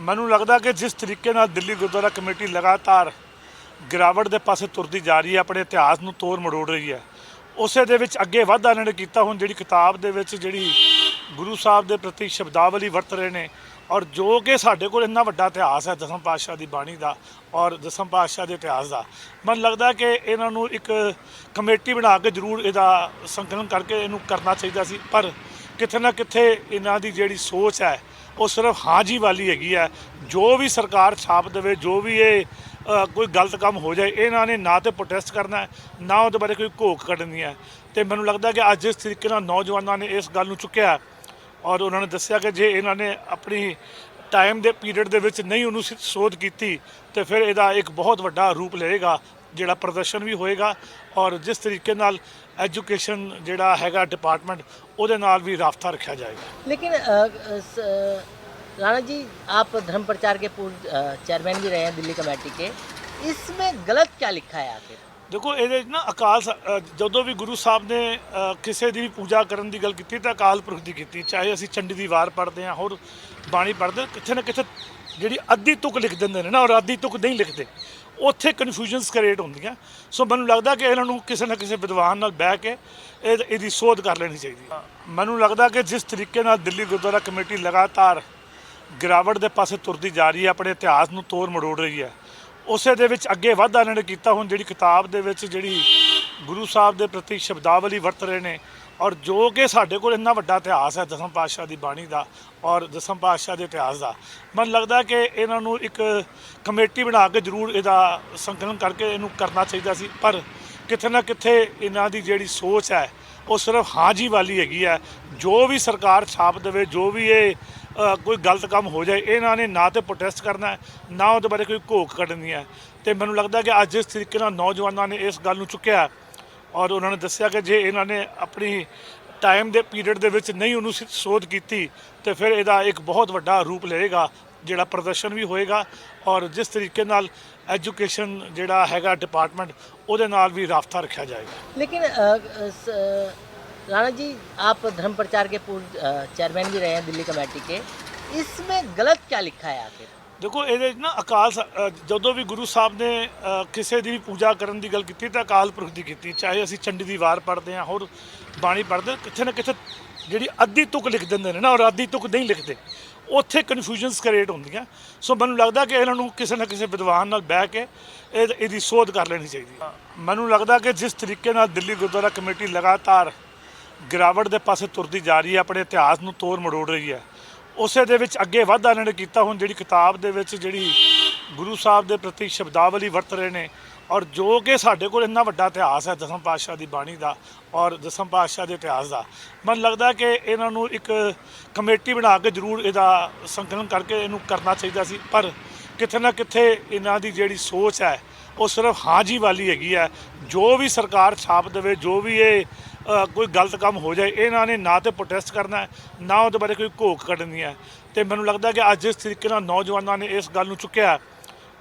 ਮੈਨੂੰ ਲੱਗਦਾ ਕਿ ਜਿਸ ਤਰੀਕੇ ਨਾਲ ਦਿੱਲੀ ਗੁਰਦੁਆਰਾ ਕਮੇਟੀ ਲਗਾਤਾਰ ਗਿਰਾਵਟ ਦੇ ਪਾਸੇ ਤੁਰਦੀ ਜਾ ਰਹੀ ਹੈ, ਆਪਣੇ ਇਤਿਹਾਸ ਨੂੰ ਤੋੜ ਮਰੋੜ ਰਹੀ ਹੈ, ਉਸੇ ਦੇ ਵਿੱਚ ਅੱਗੇ ਵਾਧਾ ਇਹਨਾਂ ਨੇ ਕੀਤਾ ਹੁਣ ਜਿਹੜੀ ਕਿਤਾਬ ਦੇ ਵਿੱਚ ਜਿਹੜੀ ਗੁਰੂ ਸਾਹਿਬ ਦੇ ਪ੍ਰਤੀ ਸ਼ਬਦਾਵਲੀ ਵਰਤ ਰਹੇ ਨੇ ਔਰ ਜੋ ਕਿ ਸਾਡੇ ਕੋਲ ਇੰਨਾ ਵੱਡਾ ਇਤਿਹਾਸ ਹੈ, ਦਸਮ ਪਾਤਸ਼ਾਹ ਦੀ ਬਾਣੀ ਦਾ ਔਰ ਦਸਮ ਪਾਤਸ਼ਾਹ ਦੇ ਇਤਿਹਾਸ ਦਾ, ਮੈਨੂੰ ਲੱਗਦਾ ਕਿ ਇਹਨਾਂ ਨੂੰ ਇੱਕ ਕਮੇਟੀ ਬਣਾ ਕੇ ਜ਼ਰੂਰ ਇਹਦਾ ਸੰਕਲਨ ਕਰਕੇ ਇਹਨੂੰ ਕਰਨਾ ਚਾਹੀਦਾ ਸੀ, ਪਰ ਕਿਤੇ ਨਾ ਕਿਤੇ ਇਹਨਾਂ ਦੀ ਜਿਹੜੀ ਸੋਚ ਹੈ ਉਹ ਸਿਰਫ ਹਾਜੀ ਵਾਲੀ ਹੈਗੀ ਹੈ ਜੋ ਵੀ ਸਰਕਾਰ ਛਾਪ ਦੇਵੇ, ਜੋ ਵੀ ਇਹ ਕੋਈ ਗਲਤ ਕੰਮ ਹੋ ਜਾਏ, ਇਹਨਾਂ ਨੇ ਨਾ ਤੇ ਪ੍ਰੋਟੈਸਟ ਕਰਨਾ ਨਾ ਉਹਦੇ ਬਾਰੇ ਕੋਈ ਘੋਖ ਕੱਢਣੀ ਹੈ। ਤੇ ਮੈਨੂੰ ਲੱਗਦਾ ਕਿ ਅੱਜ ਜਿਸ ਤਰੀਕੇ ਨਾਲ ਨੌਜਵਾਨਾਂ ਨੇ ਇਸ ਗੱਲ ਨੂੰ ਚੁੱਕਿਆ ਔਰ ਉਹਨਾਂ ਨੇ ਦੱਸਿਆ ਕਿ ਜੇ ਇਹਨਾਂ ਨੇ ਆਪਣੀ ਟਾਈਮ ਦੇ ਪੀਰੀਅਡ ਦੇ ਵਿੱਚ ਨਹੀਂ ਉਹਨੂੰ ਸੋਧ ਕੀਤੀ, ਤੇ ਫਿਰ ਇਹਦਾ ਇੱਕ ਬਹੁਤ ਵੱਡਾ ਰੂਪ ਲਏਗਾ। ਜਿਹੜਾ ਪ੍ਰਦਰਸ਼ਨ ਵੀ ਹੋਏਗਾ ਔਰ ਜਿਸ ਤਰੀਕੇ ਨਾਲ ਐਜੂਕੇਸ਼ਨ ਜਿਹੜਾ ਹੈਗਾ ਡਿਪਾਰਟਮੈਂਟ ਉਹਦੇ ਨਾਲ ਵੀ ਰਾਬਤਾ ਰੱਖਿਆ ਜਾਏਗਾ लेकिन अ, अ, स- राणा जी आप धर्म प्रचार के पूर्व अ, चेयरमैन भी रहे हैं दिल्ली कमेटी के इसमें गलत क्या लिखा है आखिर ਦੇਖੋ ਇਹਦੇ 'ਚ ਨਾ ਅਕਾਲ ਸ- ਅ, ਜਦੋਂ ਵੀ ਗੁਰੂ ਸਾਹਿਬ ਨੇ ਅ, ਕਿਸੇ ਦੀ ਵੀ ਪੂਜਾ ਕਰਨ ਦੀ ਗੱਲ ਕੀਤੀ ਤਾਂ ਅਕਾਲ ਪੁਰਖ ਦੀ ਕੀਤੀ ਚਾਹੇ ਅਸੀਂ ਚੰਡੀ ਦੀ ਵਾਰ ਪੜ੍ਹਦੇ ਹਾਂ ਹੋਰ ਬਾਣੀ ਪੜ੍ਹਦੇ ਹਾਂ, ਕਿੱਥੇ ਨਾ ਕਿੱਥੇ ਜਿਹੜੀ ਅੱਧੀ ਤੁਕ ਲਿਖ ਦਿੰਦੇ ਨੇ ਨਾ ਔਰ ਅੱਧੀ ਤੁਕ ਨਹੀਂ ਲਿਖਦੇ ਉੱਥੇ ਕਨਫਿਊਜ਼ਨਸ ਕ੍ਰੀਏਟ ਹੁੰਦੀਆਂ। ਸੋ ਮੈਨੂੰ ਲੱਗਦਾ ਕਿ ਇਹਨਾਂ ਨੂੰ ਕਿਸੇ ਨਾ ਕਿਸੇ ਵਿਦਵਾਨ ਨਾਲ ਬਹਿ ਕੇ ਇਹ ਇਹਦੀ ਸੋਧ ਕਰ ਲੈਣੀ ਚਾਹੀਦੀ। ਮੈਨੂੰ ਲੱਗਦਾ ਕਿ ਜਿਸ ਤਰੀਕੇ ਨਾਲ ਦਿੱਲੀ ਗੁਰਦੁਆਰਾ ਕਮੇਟੀ ਲਗਾਤਾਰ ਗਿਰਾਵਟ ਦੇ ਪਾਸੇ ਤੁਰਦੀ ਜਾ ਰਹੀ ਹੈ, ਆਪਣੇ ਇਤਿਹਾਸ ਨੂੰ ਤੋੜ ਮਰੋੜ ਰਹੀ ਹੈ, ਉਸੇ ਦੇ ਵਿੱਚ ਅੱਗੇ ਵਾਧਾ ਇਹਨਾਂ ਨੇ ਕੀਤਾ ਹੁਣ ਜਿਹੜੀ ਕਿਤਾਬ ਦੇ ਵਿੱਚ ਜਿਹੜੀ ਗੁਰੂ ਸਾਹਿਬ ਦੇ ਪ੍ਰਤੀ ਸ਼ਬਦਾਵਲੀ ਵਰਤ ਰਹੇ ਨੇ ਔਰ ਜੋ ਕਿ ਸਾਡੇ ਕੋਲ ਇੰਨਾ ਵੱਡਾ ਇਤਿਹਾਸ ਹੈ ਦਸਮ ਪਾਤਸ਼ਾਹ ਦੀ ਬਾਣੀ ਦਾ ਔਰ ਦਸਮ ਪਾਤਸ਼ਾਹ ਦੇ ਇਤਿਹਾਸ ਦਾ, ਮੈਨੂੰ ਲੱਗਦਾ ਕਿ ਇਹਨਾਂ ਨੂੰ ਇੱਕ ਕਮੇਟੀ ਬਣਾ ਕੇ ਜ਼ਰੂਰ ਇਹਦਾ ਸੰਕਲਨ ਕਰਕੇ ਇਹਨੂੰ ਕਰਨਾ ਚਾਹੀਦਾ ਸੀ, ਪਰ ਕਿਤੇ ਨਾ ਕਿਤੇ ਇਹਨਾਂ ਦੀ ਜਿਹੜੀ ਸੋਚ ਹੈ, ਉਹ ਸਿਰਫ ਹਾਜੀ ਵਾਲੀ ਹੈਗੀ ਹੈ। ਜੋ ਵੀ ਸਰਕਾਰ ਛਾਪ ਦੇਵੇ, ਜੋ ਵੀ ਇਹ ਕੋਈ ਗਲਤ ਕੰਮ ਹੋ ਜਾਏ, ਇਹਨਾਂ ਨੇ ਨਾ ਤੇ ਪ੍ਰੋਟੈਸਟ ਕਰਨਾ ਨਾ ਉਹਦੇ ਬਾਰੇ ਕੋਈ ਘੋਖ ਕੱਢਣੀ ਹੈ। ਤੇ ਮੈਨੂੰ ਲੱਗਦਾ ਕਿ ਅੱਜ ਜਿਸ ਤਰੀਕੇ ਨਾਲ ਨੌਜਵਾਨਾਂ ਨੇ ਇਸ ਗੱਲ ਨੂੰ ਚੁੱਕਿਆ ਔਰ ਉਹਨਾਂ ਨੇ ਦੱਸਿਆ ਕਿ ਜੇ ਇਹਨਾਂ ਨੇ ਆਪਣੀ ਟਾਈਮ ਦੇ ਪੀਰੀਅਡ ਦੇ ਵਿੱਚ ਨਹੀਂ ਉਹਨੂੰ ਸ- ਸੋਧ ਕੀਤੀ ਤੇ ਫਿਰ ਇਹਦਾ ਇੱਕ ਬਹੁਤ ਵੱਡਾ ਰੂਪ ਲਏਗਾ ਜਿਹੜਾ ਪ੍ਰਦਰਸ਼ਨ ਵੀ ਹੋਏਗਾ ਔਰ ਜਿਸ ਤਰੀਕੇ ਨਾਲ ਐਜੂਕੇਸ਼ਨ ਜਿਹੜਾ ਹੈਗਾ ਡਿਪਾਰਟਮੈਂਟ ਉਹਦੇ ਨਾਲ ਵੀ ਰਾਬਤਾ ਰੱਖਿਆ ਜਾਏਗਾ लेकिन अ, अ, स- राणा जी आप धर्म प्रचार के पूर्व अ, चेयरमैन भी रहे हैं दिल्ली कमेटी के इसमें गलत क्या लिखा है आखिर ਦੇਖੋ ਇਹਦੇ 'ਚ ਨਾ ਅਕਾਲ ਸ- ਅ, ਜਦੋਂ ਵੀ ਗੁਰੂ ਸਾਹਿਬ ਨੇ ਅ, ਕਿਸੇ ਦੀ ਵੀ ਪੂਜਾ ਕਰਨ ਦੀ ਗੱਲ ਕੀਤੀ ਤਾਂ ਅਕਾਲ ਪੁਰਖ ਦੀ ਕੀਤੀ। ਚਾਹੇ ਅਸੀਂ ਚੰਡੀ ਦੀ ਵਾਰ ਪੜ੍ਹਦੇ ਹਾਂ ਹੋਰ ਬਾਣੀ ਪੜ੍ਹਦੇ ਹਾਂ, ਕਿੱਥੇ ਨਾ ਕਿੱਥੇ ਜਿਹੜੀ ਅੱਧੀ ਤੁਕ ਲਿਖ ਦਿੰਦੇ ਨੇ ਨਾ ਔਰ ਅੱਧੀ ਤੁਕ ਨਹੀਂ ਲਿਖਦੇ ਉੱਥੇ ਕਨਫਿਊਜ਼ਨਸ ਕ੍ਰੀਏਟ ਹੁੰਦੀਆਂ। ਸੋ ਮੈਨੂੰ ਲੱਗਦਾ ਕਿ ਇਹਨਾਂ ਨੂੰ ਕਿਸੇ ਨਾ ਕਿਸੇ ਵਿਦਵਾਨ ਨਾਲ ਬਹਿ ਕੇ ਇਹ ਇਹਦੀ ਸੋਧ ਕਰ ਲੈਣੀ ਚਾਹੀਦੀ ਹੈ। ਮੈਨੂੰ ਲੱਗਦਾ ਕਿ ਜਿਸ ਤਰੀਕੇ ਨਾਲ ਦਿੱਲੀ ਗੁਰਦੁਆਰਾ ਕਮੇਟੀ ਲਗਾਤਾਰ ਗਿਰਾਵਟ ਦੇ ਪਾਸੇ ਤੁਰਦੀ ਜਾ ਰਹੀ ਹੈ ਆਪਣੇ ਇਤਿਹਾਸ ਨੂੰ ਤੋੜ ਮਰੋੜ ਰਹੀ ਹੈ ਉਸੇ ਦੇ ਵਿੱਚ ਅੱਗੇ ਵਾਧਾ ਇਹਨਾਂ ਨੇ ਕੀਤਾ ਹੁਣ ਜਿਹੜੀ ਕਿਤਾਬ ਦੇ ਵਿੱਚ ਜਿਹੜੀ ਗੁਰੂ ਸਾਹਿਬ ਦੇ ਪ੍ਰਤੀ ਸ਼ਬਦਾਵਲੀ ਵਰਤ ਰਹੇ ਨੇ ਔਰ ਜੋ ਕਿ ਸਾਡੇ ਕੋਲ ਇੰਨਾ ਵੱਡਾ ਇਤਿਹਾਸ ਹੈ ਦਸਮ ਪਾਤਸ਼ਾਹ ਦੀ ਬਾਣੀ ਦਾ ਔਰ ਦਸਮ ਪਾਤਸ਼ਾਹ ਦੇ ਇਤਿਹਾਸ ਦਾ, ਮੈਨੂੰ ਲੱਗਦਾ ਕਿ ਇਹਨਾਂ ਨੂੰ ਇੱਕ ਕਮੇਟੀ ਬਣਾ ਕੇ ਜ਼ਰੂਰ ਇਹਦਾ ਸੰਕਲਨ ਕਰਕੇ ਇਹਨੂੰ ਕਰਨਾ ਚਾਹੀਦਾ ਸੀ, ਪਰ ਕਿਤੇ ਨਾ ਕਿਤੇ ਇਹਨਾਂ ਦੀ ਜਿਹੜੀ ਸੋਚ ਹੈ ਉਹ ਸਿਰਫ ਹਾਂਜੀ ਵਾਲੀ ਹੈਗੀ ਹੈ, ਜੋ ਵੀ ਸਰਕਾਰ ਛਾਪ ਦੇਵੇ, ਜੋ ਵੀ ਇਹ ਕੋਈ ਗਲਤ ਕੰਮ ਹੋ ਜਾਏ, ਇਹਨਾਂ ਨੇ ਨਾ ਤੇ ਪ੍ਰੋਟੈਸਟ ਕਰਨਾ ਨਾ ਉਹਦੇ ਬਾਰੇ ਕੋਈ ਘੋਖ ਕੱਢਣੀ ਹੈ। ਤੇ ਮੈਨੂੰ ਲੱਗਦਾ ਕਿ ਅੱਜ ਜਿਸ ਤਰੀਕੇ ਨਾਲ ਨੌਜਵਾਨਾਂ ਨੇ ਇਸ ਗੱਲ ਨੂੰ ਚੁੱਕਿਆ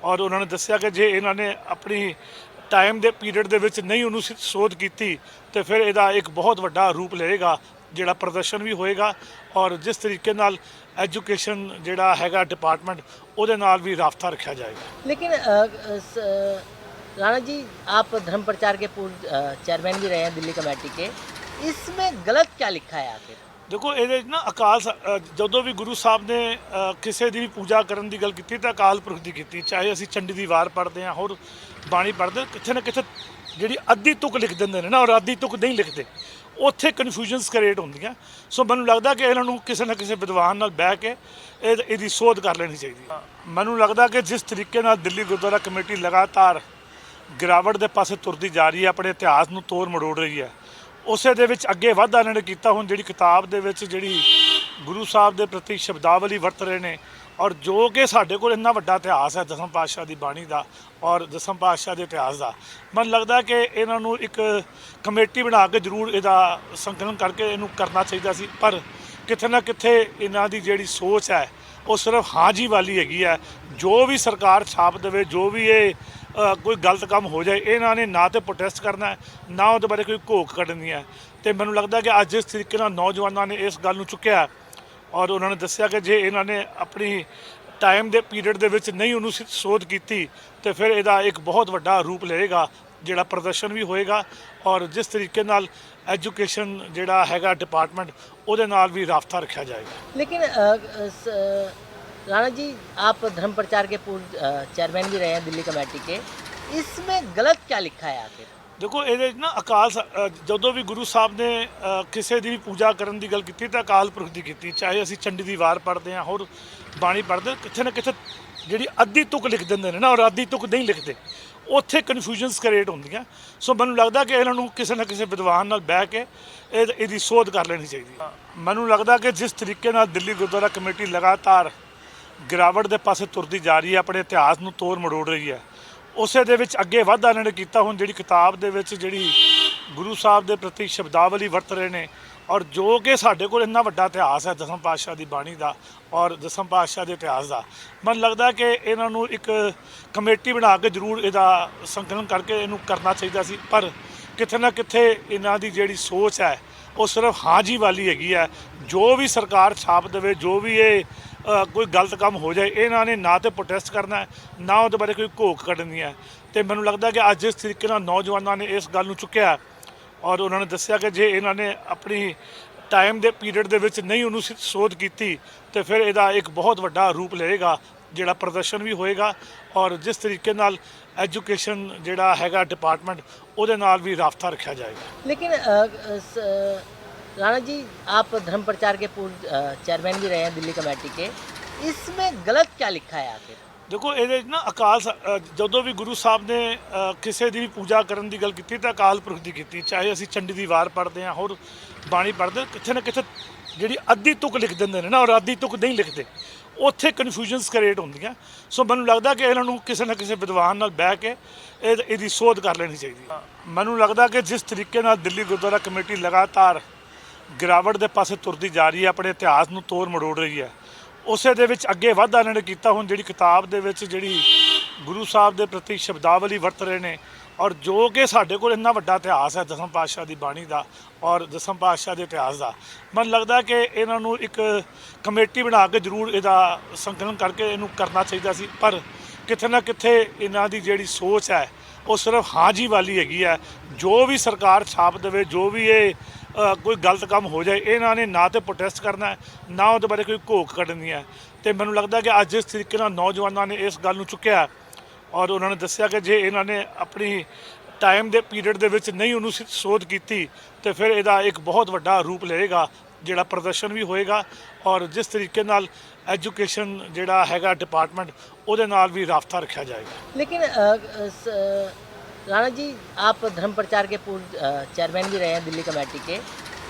ਔਰ ਉਹਨਾਂ ਨੇ ਦੱਸਿਆ ਕਿ ਜੇ ਇਹਨਾਂ ਨੇ ਆਪਣੀ ਟਾਈਮ ਦੇ ਪੀਰੀਅਡ ਦੇ ਵਿੱਚ ਨਹੀਂ ਉਹਨੂੰ ਸੋਧ ਕੀਤੀ, ਤੇ ਫਿਰ ਇਹਦਾ ਇੱਕ ਬਹੁਤ ਵੱਡਾ ਰੂਪ ਲਏਗਾ, ਜਿਹੜਾ ਪ੍ਰਦਰਸ਼ਨ ਵੀ ਹੋਏਗਾ ਔਰ ਜਿਸ ਤਰੀਕੇ ਨਾਲ ਐਜੂਕੇਸ਼ਨ ਜਿਹੜਾ ਹੈਗਾ ਡਿਪਾਰਟਮੈਂਟ ਉਹਦੇ ਨਾਲ ਵੀ ਰਾਫਤਾ ਰੱਖਿਆ ਜਾਏਗਾ। ਲੇਕਿਨ राणा जी आप धर्म प्रचार के पूर्व अ, चेयरमैन भी रहे हैं दिल्ली कमेटी के इसमें गलत क्या लिखा है आखिर ਦੇਖੋ ਇਹਦੇ 'ਚ ਨਾ ਅਕਾਲ ਸ- ਅ, ਜਦੋਂ ਵੀ ਗੁਰੂ ਸਾਹਿਬ ਨੇ ਅ, ਕਿਸੇ ਦੀ ਵੀ ਪੂਜਾ ਕਰਨ ਦੀ ਗੱਲ ਕੀਤੀ ਤਾਂ ਅਕਾਲ ਪੁਰਖ ਦੀ ਕੀਤੀ ਚਾਹੇ ਅਸੀਂ ਚੰਡੀ ਦੀ ਵਾਰ ਪੜ੍ਹਦੇ ਹਾਂ ਹੋਰ ਬਾਣੀ ਪੜ੍ਹਦੇ ਹਾਂ, ਕਿੱਥੇ ਨਾ ਕਿੱਥੇ ਜਿਹੜੀ ਅੱਧੀ ਤੁਕ ਲਿਖ ਦਿੰਦੇ ਨੇ ਨਾ ਔਰ ਅੱਧੀ ਤੁਕ ਨਹੀਂ ਲਿਖਦੇ ਉੱਥੇ ਕਨਫਿਊਜ਼ਨਸ ਕ੍ਰੀਏਟ ਹੁੰਦੀਆਂ ਸੋ ਮੈਨੂੰ ਲੱਗਦਾ ਕਿ ਇਹਨਾਂ ਨੂੰ ਕਿਸੇ ਨਾ ਕਿਸੇ ਵਿਦਵਾਨ ਨਾਲ ਬਹਿ ਕੇ ਇਹ ਇਹਦੀ ਸੋਧ ਕਰ ਲੈਣੀ ਚਾਹੀਦੀ ਹੈ ਮੈਨੂੰ ਲੱਗਦਾ ਕਿ ਜਿਸ ਤਰੀਕੇ ਨਾਲ ਦਿੱਲੀ ਗੁਰਦੁਆਰਾ ਕਮੇਟੀ ਲਗਾਤਾਰ ਗਿਰਾਵਟ ਦੇ ਪਾਸੇ ਤੁਰਦੀ ਜਾ ਰਹੀ ਹੈ, ਆਪਣੇ ਇਤਿਹਾਸ ਨੂੰ ਤੋੜ ਮਰੋੜ ਰਹੀ ਹੈ। ਉਸੇ ਦੇ ਵਿੱਚ ਅੱਗੇ ਵਾਧਾ ਇਹਨਾਂ ਨੇ ਕੀਤਾ ਹੁਣ ਜਿਹੜੀ ਕਿਤਾਬ ਦੇ ਵਿੱਚ ਜਿਹੜੀ ਗੁਰੂ ਸਾਹਿਬ ਦੇ ਪ੍ਰਤੀ ਸ਼ਬਦਾਵਲੀ ਵਰਤ ਰਹੇ ਨੇ ਔਰ ਜੋ ਕਿ ਸਾਡੇ ਕੋਲ ਇੰਨਾ ਵੱਡਾ ਇਤਿਹਾਸ ਹੈ, ਦਸਮ ਪਾਤਸ਼ਾਹ ਦੀ ਬਾਣੀ ਦਾ ਔਰ ਦਸਮ ਪਾਤਸ਼ਾਹ ਦੇ ਇਤਿਹਾਸ ਦਾ। ਮੈਨੂੰ ਲੱਗਦਾ ਕਿ ਇਹਨਾਂ ਨੂੰ ਇੱਕ ਕਮੇਟੀ ਬਣਾ ਕੇ ਜ਼ਰੂਰ ਇਹਦਾ ਸੰਕਲਨ ਕਰਕੇ ਇਹਨੂੰ ਕਰਨਾ ਚਾਹੀਦਾ ਸੀ, ਪਰ ਕਿਤੇ ਨਾ ਕਿਤੇ ਇਹਨਾਂ ਦੀ ਜਿਹੜੀ ਸੋਚ ਹੈ, ਉਹ ਸਿਰਫ ਹਾਂਜੀ ਵਾਲੀ ਹੈਗੀ ਹੈ। ਜੋ ਵੀ ਸਰਕਾਰ ਛਾਪ ਦੇਵੇ, ਜੋ ਵੀ ਇਹ ਕੋਈ ਗਲਤ ਕੰਮ ਹੋ ਜਾਏ, ਇਹਨਾਂ ਨੇ ਨਾ ਤੇ ਪ੍ਰੋਟੈਸਟ ਕਰਨਾ ਨਾ ਉਹਦੇ ਬਾਰੇ ਕੋਈ ਘੋਖ ਕੱਢਣੀ ਹੈ। ਤੇ ਮੈਨੂੰ ਲੱਗਦਾ ਕਿ ਅੱਜ ਜਿਸ ਤਰੀਕੇ ਨਾਲ ਨੌਜਵਾਨਾਂ ਨੇ ਇਸ ਗੱਲ ਨੂੰ ਚੁੱਕਿਆ ਔਰ ਉਹਨਾਂ ਨੇ ਦੱਸਿਆ ਕਿ ਜੇ ਇਹਨਾਂ ਨੇ ਆਪਣੀ ਟਾਈਮ ਦੇ ਪੀਰੀਅਡ ਦੇ ਵਿੱਚ ਨਹੀਂ ਉਹਨੂੰ ਸੋਧ ਕੀਤੀ, ਤੇ ਫਿਰ ਇਹਦਾ ਇੱਕ ਬਹੁਤ ਵੱਡਾ ਰੂਪ ਲਏਗਾ, ਜਿਹੜਾ ਪ੍ਰਦਰਸ਼ਨ ਵੀ ਹੋਏਗਾ ਔਰ ਜਿਸ ਤਰੀਕੇ ਨਾਲ ਐਜੂਕੇਸ਼ਨ ਜਿਹੜਾ ਹੈਗਾ ਡਿਪਾਰਟਮੈਂਟ ਉਹਦੇ ਨਾਲ ਵੀ ਰਾਫਤਾ ਰੱਖਿਆ ਜਾਏਗਾ। ਲੇਕਿਨ राणा जी आप धर्म प्रचार के पूर्व अ, चेयरमैन भी रहे हैं दिल्ली कमेटी के इसमें गलत क्या लिखा है आखिर ਦੇਖੋ ਇਹਦੇ 'ਚ ਨਾ ਅਕਾਲ ਸ- ਅ, ਜਦੋਂ ਵੀ ਗੁਰੂ ਸਾਹਿਬ ਨੇ ਅ, ਕਿਸੇ ਦੀ ਵੀ ਪੂਜਾ ਕਰਨ ਦੀ ਗੱਲ ਕੀਤੀ ਤਾਂ ਅਕਾਲ ਪੁਰਖ ਦੀ ਕੀਤੀ ਚਾਹੇ ਅਸੀਂ ਚੰਡੀ ਦੀ ਵਾਰ ਪੜ੍ਹਦੇ ਹਾਂ ਹੋਰ ਬਾਣੀ ਪੜ੍ਹਦੇ ਕਿੱਥੇ ਨਾ ਕਿੱਥੇ ਜਿਹੜੀ ਅੱਧੀ ਤੁਕ ਲਿਖ ਦਿੰਦੇ ਨੇ ਨਾ ਔਰ ਅੱਧੀ ਤੁਕ ਨਹੀਂ ਲਿਖਦੇ ਉੱਥੇ ਕਨਫਿਊਜ਼ਨਸ ਕ੍ਰੀਏਟ ਹੁੰਦੀਆਂ ਸੋ ਮੈਨੂੰ ਲੱਗਦਾ ਕਿ ਇਹਨਾਂ ਨੂੰ ਕਿਸੇ ਨਾ ਕਿਸੇ ਵਿਦਵਾਨ ਨਾਲ ਬਹਿ ਕੇ ਇਹ ਇਹਦੀ ਸੋਧ ਕਰ ਲੈਣੀ ਚਾਹੀਦੀ ਹੈ ਮੈਨੂੰ ਲੱਗਦਾ ਕਿ ਜਿਸ ਤਰੀਕੇ ਨਾਲ ਦਿੱਲੀ ਗੁਰਦੁਆਰਾ ਕਮੇਟੀ ਲਗਾਤਾਰ ਗਿਰਾਵਟ ਦੇ ਪਾਸੇ ਤੁਰਦੀ ਜਾ ਰਹੀ ਹੈ, ਆਪਣੇ ਇਤਿਹਾਸ ਨੂੰ ਤੋੜ ਮਰੋੜ ਰਹੀ ਹੈ। ਉਸੇ ਦੇ ਵਿੱਚ ਅੱਗੇ ਵਾਧਾ ਇਹਨਾਂ ਨੇ ਕੀਤਾ ਹੁਣ ਜਿਹੜੀ ਕਿਤਾਬ ਦੇ ਵਿੱਚ ਜਿਹੜੀ ਗੁਰੂ ਸਾਹਿਬ ਦੇ ਪ੍ਰਤੀ ਸ਼ਬਦਾਵਲੀ ਵਰਤ ਰਹੇ ਨੇ ਔਰ ਜੋ ਕਿ ਸਾਡੇ ਕੋਲ ਇੰਨਾ ਵੱਡਾ ਇਤਿਹਾਸ ਹੈ, ਦਸਮ ਪਾਤਸ਼ਾਹ ਦੀ ਬਾਣੀ ਦਾ ਔਰ ਦਸਮ ਪਾਤਸ਼ਾਹ ਦੇ ਇਤਿਹਾਸ ਦਾ। ਮੈਨੂੰ ਲੱਗਦਾ ਕਿ ਇਹਨਾਂ ਨੂੰ ਇੱਕ ਕਮੇਟੀ ਬਣਾ ਕੇ ਜ਼ਰੂਰ ਇਹਦਾ ਸੰਕਲਨ ਕਰਕੇ ਇਹਨੂੰ ਕਰਨਾ ਚਾਹੀਦਾ ਸੀ, ਪਰ ਕਿਤੇ ਨਾ ਕਿਤੇ ਇਹਨਾਂ ਦੀ ਜਿਹੜੀ ਸੋਚ ਹੈ, ਉਹ ਸਿਰਫ ਹਾਂਜੀ ਵਾਲੀ ਹੈਗੀ ਹੈ। ਜੋ ਵੀ ਸਰਕਾਰ ਛਾਪ ਦੇਵੇ, ਜੋ ਵੀ ਇਹ ਕੋਈ ਗਲਤ ਕੰਮ ਹੋ ਜਾਏ, ਇਹਨਾਂ ਨੇ ਨਾ ਤੇ ਪ੍ਰੋਟੈਸਟ ਕਰਨਾ ਨਾ ਉਹਦੇ ਬਾਰੇ ਕੋਈ ਘੋਖ ਕੱਢਣੀ ਹੈ। ਤੇ ਮੈਨੂੰ ਲੱਗਦਾ ਕਿ ਅੱਜ ਜਿਸ ਤਰੀਕੇ ਨਾਲ ਨੌਜਵਾਨਾਂ ਨੇ ਇਸ ਗੱਲ ਨੂੰ ਚੁੱਕਿਆ ਔਰ ਉਹਨਾਂ ਨੇ ਦੱਸਿਆ ਕਿ ਜੇ ਇਹਨਾਂ ਨੇ ਆਪਣੀ ਟਾਈਮ ਦੇ ਪੀਰੀਅਡ ਦੇ ਵਿੱਚ ਨਹੀਂ ਉਹਨੂੰ ਸੋਧ ਕੀਤੀ, ਤੇ ਫਿਰ ਇਹਦਾ ਇੱਕ ਬਹੁਤ ਵੱਡਾ ਰੂਪ ਲਏਗਾ। ਜਿਹੜਾ ਪ੍ਰਦਰਸ਼ਨ ਵੀ ਹੋਏਗਾ ਔਰ ਜਿਸ ਤਰੀਕੇ ਨਾਲ ਐਜੂਕੇਸ਼ਨ ਜਿਹੜਾ ਹੈਗਾ ਡਿਪਾਰਟਮੈਂਟ ਉਹਦੇ ਨਾਲ ਵੀ ਰਾਬਤਾ ਰੱਖਿਆ ਜਾਏਗਾ लेकिन अ, अ, स- राणा जी आप धर्म प्रचार के पूर्व अ, चेयरमैन भी रहे हैं दिल्ली कमेटी के इसमें गलत क्या लिखा है आखिर ਦੇਖੋ ਇਹਦੇ 'ਚ ਨਾ ਅਕਾਲ ਸ- ਅ, ਜਦੋਂ ਵੀ ਗੁਰੂ ਸਾਹਿਬ ਨੇ ਅ, ਕਿਸੇ ਦੀ ਵੀ ਪੂਜਾ ਕਰਨ ਦੀ ਗੱਲ ਕੀਤੀ ਤਾਂ ਅਕਾਲ ਪੁਰਖ ਦੀ ਕੀਤੀ ਚਾਹੇ ਅਸੀਂ ਚੰਡੀ ਦੀ ਵਾਰ ਪੜ੍ਹਦੇ ਹਾਂ ਹੋਰ ਬਾਣੀ ਪੜ੍ਹਦੇ ਕਿੱਥੇ ਨਾ ਕਿੱਥੇ ਜਿਹੜੀ ਅੱਧੀ ਤੁਕ ਲਿਖ ਦਿੰਦੇ ਨੇ ਨਾ ਔਰ ਅੱਧੀ ਤੁਕ ਨਹੀਂ ਲਿਖਦੇ ਉੱਥੇ ਕਨਫਿਊਜ਼ਨਸ ਕ੍ਰੀਏਟ ਹੁੰਦੀਆਂ। ਸੋ ਮੈਨੂੰ ਲੱਗਦਾ ਕਿ ਇਹਨਾਂ ਨੂੰ ਕਿਸੇ ਨਾ ਕਿਸੇ ਵਿਦਵਾਨ ਨਾਲ ਬਹਿ ਕੇ ਇਹ ਇਹਦੀ ਸੋਧ ਕਰ ਲੈਣੀ ਚਾਹੀਦੀ। ਮੈਨੂੰ ਲੱਗਦਾ ਕਿ ਜਿਸ ਤਰੀਕੇ ਨਾਲ ਦਿੱਲੀ ਗੁਰਦੁਆਰਾ ਕਮੇਟੀ ਲਗਾਤਾਰ ਗਿਰਾਵਟ ਦੇ ਪਾਸੇ ਤੁਰਦੀ ਜਾ ਰਹੀ ਹੈ, ਆਪਣੇ ਇਤਿਹਾਸ ਨੂੰ ਤੋੜ ਮਰੋੜ ਰਹੀ ਹੈ, ਉਸੇ ਦੇ ਵਿੱਚ ਅੱਗੇ ਵਾਧਾ ਇਹਨਾਂ ਨੇ ਕੀਤਾ ਹੁਣ ਜਿਹੜੀ ਕਿਤਾਬ ਦੇ ਵਿੱਚ ਜਿਹੜੀ ਗੁਰੂ ਸਾਹਿਬ ਦੇ ਪ੍ਰਤੀ ਸ਼ਬਦਾਵਲੀ ਵਰਤ ਰਹੇ ਨੇ ਔਰ ਜੋ ਕਿ ਸਾਡੇ ਕੋਲ ਇੰਨਾ ਵੱਡਾ ਇਤਿਹਾਸ ਹੈ ਦਸਮ ਪਾਤਸ਼ਾਹ ਦੀ ਬਾਣੀ ਦਾ ਔਰ ਦਸਮ ਪਾਤਸ਼ਾਹ ਦੇ ਇਤਿਹਾਸ ਦਾ, ਮੈਨੂੰ ਲੱਗਦਾ ਕਿ ਇਹਨਾਂ ਨੂੰ ਇੱਕ ਕਮੇਟੀ ਬਣਾ ਕੇ ਜ਼ਰੂਰ ਇਹਦਾ ਸੰਕਲਨ ਕਰਕੇ ਇਹਨੂੰ ਕਰਨਾ ਚਾਹੀਦਾ ਸੀ, ਪਰ ਕਿਤੇ ਨਾ ਕਿਤੇ ਇਹਨਾਂ ਦੀ ਜਿਹੜੀ ਸੋਚ ਹੈ, ਉਹ ਸਿਰਫ ਹਾਂ ਜੀ ਵਾਲੀ ਹੈਗੀ ਹੈ। ਜੋ ਵੀ ਸਰਕਾਰ ਛਾਪ ਦੇਵੇ, ਜੋ ਵੀ ਇਹ ਕੋਈ ਗਲਤ ਕੰਮ ਹੋ ਜਾਏ, ਇਹਨਾਂ ਨੇ ਨਾ ਤੇ ਪ੍ਰੋਟੈਸਟ ਕਰਨਾ ਨਾ ਉਹਦੇ ਬਾਰੇ ਕੋਈ ਘੋਖ ਕੱਢਣੀ ਹੈ। ਤੇ ਮੈਨੂੰ ਲੱਗਦਾ ਕਿ ਅੱਜ ਜਿਸ ਤਰੀਕੇ ਨਾਲ ਨੌਜਵਾਨਾਂ ਨੇ ਇਸ ਗੱਲ ਨੂੰ ਚੁੱਕਿਆ ਔਰ ਉਹਨਾਂ ਨੇ ਦੱਸਿਆ ਕਿ ਜੇ ਇਹਨਾਂ ਨੇ ਆਪਣੀ ਟਾਈਮ ਦੇ ਪੀਰੀਅਡ ਦੇ ਵਿੱਚ ਨਹੀਂ ਉਹਨੂੰ ਸ- ਸੋਧ ਕੀਤੀ ਤੇ ਫਿਰ ਇਹਦਾ ਇੱਕ ਬਹੁਤ ਵੱਡਾ ਰੂਪ ਲਏਗਾ ਜਿਹੜਾ ਪ੍ਰਦਰਸ਼ਨ ਵੀ ਹੋਏਗਾ ਔਰ ਜਿਸ ਤਰੀਕੇ ਨਾਲ ਐਜੂਕੇਸ਼ਨ ਜਿਹੜਾ ਹੈਗਾ ਡਿਪਾਰਟਮੈਂਟ ਉਹਦੇ ਨਾਲ ਵੀ ਰਾਬਤਾ ਰੱਖਿਆ ਜਾਏਗਾ लेकिन अ, अ, स- राणा जी आप धर्म प्रचार के पूर्व अ, चेयरमैन भी रहे हैं दिल्ली कमेटी के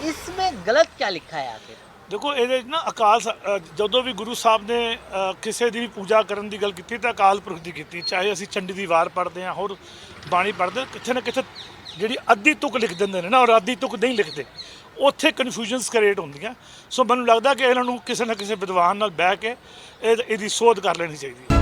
इसमें गलत क्या लिखा है आखिर ਦੇਖੋ ਇਹਦੇ 'ਚ ਨਾ ਅਕਾਲ ਸ- ਅ, ਜਦੋਂ ਵੀ ਗੁਰੂ ਸਾਹਿਬ ਨੇ ਅ, ਕਿਸੇ ਦੀ ਵੀ ਪੂਜਾ ਕਰਨ ਦੀ ਗੱਲ ਕੀਤੀ ਤਾਂ ਅਕਾਲ ਪੁਰਖ ਦੀ ਕੀਤੀ। ਚਾਹੇ ਅਸੀਂ ਚੰਡੀ ਦੀ ਵਾਰ ਪੜ੍ਹਦੇ ਹਾਂ ਹੋਰ ਬਾਣੀ ਪੜ੍ਹਦੇ ਕਿੱਥੇ ਨਾ ਕਿੱਥੇ ਜਿਹੜੀ ਅੱਧੀ ਤੁਕ ਲਿਖ ਦਿੰਦੇ ਨੇ ਨਾ ਔਰ ਅੱਧੀ ਤੁਕ ਨਹੀਂ ਲਿਖਦੇ ਉੱਥੇ ਕਨਫਿਊਜ਼ਨਸ ਕ੍ਰੀਏਟ ਹੁੰਦੀਆਂ। ਸੋ ਮੈਨੂੰ ਲੱਗਦਾ ਕਿ ਇਹਨਾਂ ਨੂੰ ਕਿਸੇ ਨਾ ਕਿਸੇ ਵਿਦਵਾਨ ਨਾਲ ਬਹਿ ਕੇ ਇਹ ਇਹਦੀ ਸੋਧ ਕਰ ਲੈਣੀ ਚਾਹੀਦੀ ਹੈ।